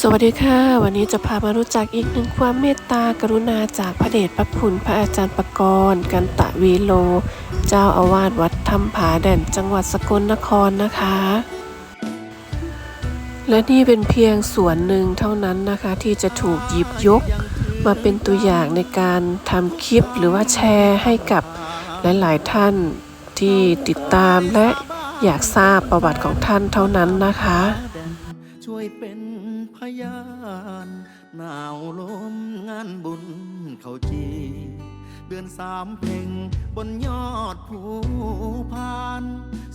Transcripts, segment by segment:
สวัสดีค่ะ วันนี้จะพามารู้จักอีกหนึ่งความเมตตากรุณาจากพระเดชพระคุณพระอาจารย์ประกรณ์กันตะวีโล เจ้าอาวาสวัดถ้ำผาแด่นจังหวัดสกลนครนะคะ และนี่เป็นเพียงส่วนหนึ่งเท่านั้นนะคะที่จะถูกหยิบยก มาเป็นตัวอย่างในการทำคลิปหรือว่าแชร์ให้กับหลาย ๆ ท่านที่ติดตามและอยากทราบประวัติของท่านเท่านั้นนะคะ ช่วยเป็นพยานหนาวลมงานบุญเขาจี เดือนสามเพ่งบนยอดภูพาน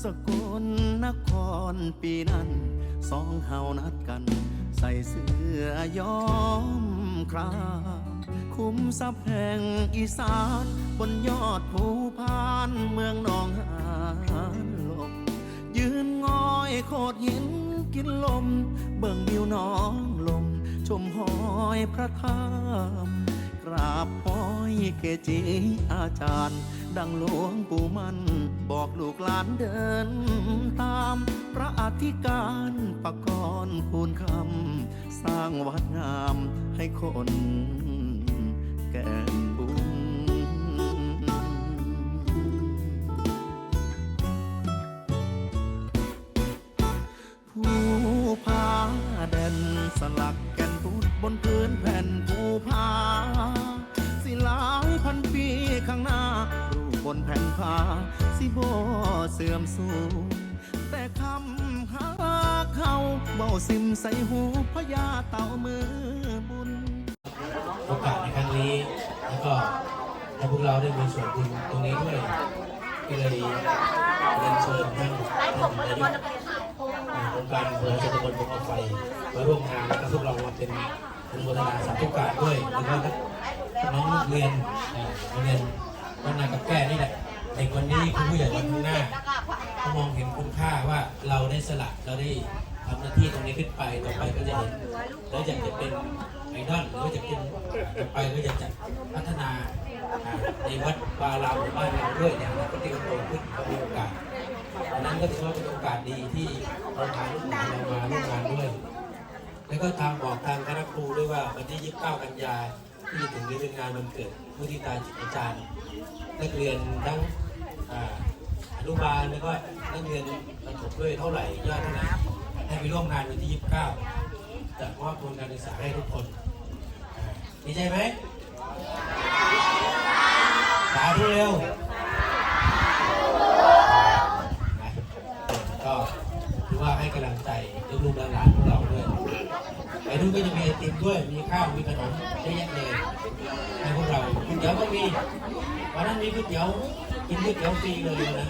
สกลนครปีนั้นสองเฮานัดกัน ใส่เสื้อย้อมครามคุ้มซับแห่งอีสาน บนยอดภูพานเมืองนองหานลมยืนงอยโคดหิน ลม เบิ่งวิวน้องลม ชมหอยพระธามกราบหอยเกจิอาจารย์ ดังหลวงปู่มัน บอกลูกหลานเดิน ตามพระอธิการประกรณ์คูณคำ สร้างวัดงามให้คนแก่ สลักแก่นพุทธบนพื้นแผ่นภูพาสิหลายพันปีข้างหน้ารูปบนแผ่นผ้าสิโบเสื่อมสูญแต่คำหาเขาเบาซิมใส่หูพญาเต่ามือบุญโอกาสในครั้งนี้แล้วก็ให้พวกเราได้มีส่วนบุญตรงนี้ด้วยก็เลยเรียนเชิญท่านท่านนายก องค์การบริหารส่วนตำบลบงกไฟมาร่วมงานกับพวกเรามาเป็นอนุโมทนาสาธุการด้วยแล้วก็น้องนักเรียนเอ่อโรงเรียนบ้านนากับแก้นี่แหละเด็กวันนี้คุณผู้ใหญ่วันข้างหน้าเขามองเห็นคุณค่าว่าเราได้สละเราได้ทำหน้าที่ตรงนี้ขึ้นไปต่อไปก็จะเห็นแล้วอยากจะเป็นไอดอลหรือว่าจะเป็นต่อไปก็อยากจะพัฒนา ในวัดวาลามบ้านเราด้วยเนี่ยก็ที่เขาโตขึ้นเขามีโอกาสอันนั้นก็ถือว่าเป็นโอกาสดีที่เราพาลูกหลานเรามาร่วมงานด้วย แล้วก็ทางบอกทางคณะครูด้วยว่าวันที่ 29 กันยาที่ถึงนี้เป็นงานวันเกิดผู้ที่ตาจิตอาจารย์นักเรียนทั้งอนุบาลแล้วก็นักเรียนประถมด้วยเท่าไหร่ยอดเท่านั้นให้ไปร่วมงานวันที่ 29 จะมอบทุนการศึกษาให้ทุกคนอ่าดีใจไหมสาธุเร็วนะก็ถือว่า ให้กำลังใจลูกหลานๆพวกเราด้วยไปดูก็จะมีไอติมด้วยมีข้าวมีขนมเยอะแยะเลยให้พวกเราก๋วยเตี๋ยวก็มีวันนั้นมีก๋วยเตี๋ยวกินก๋วยเตี๋ยวฟรีเลยนะ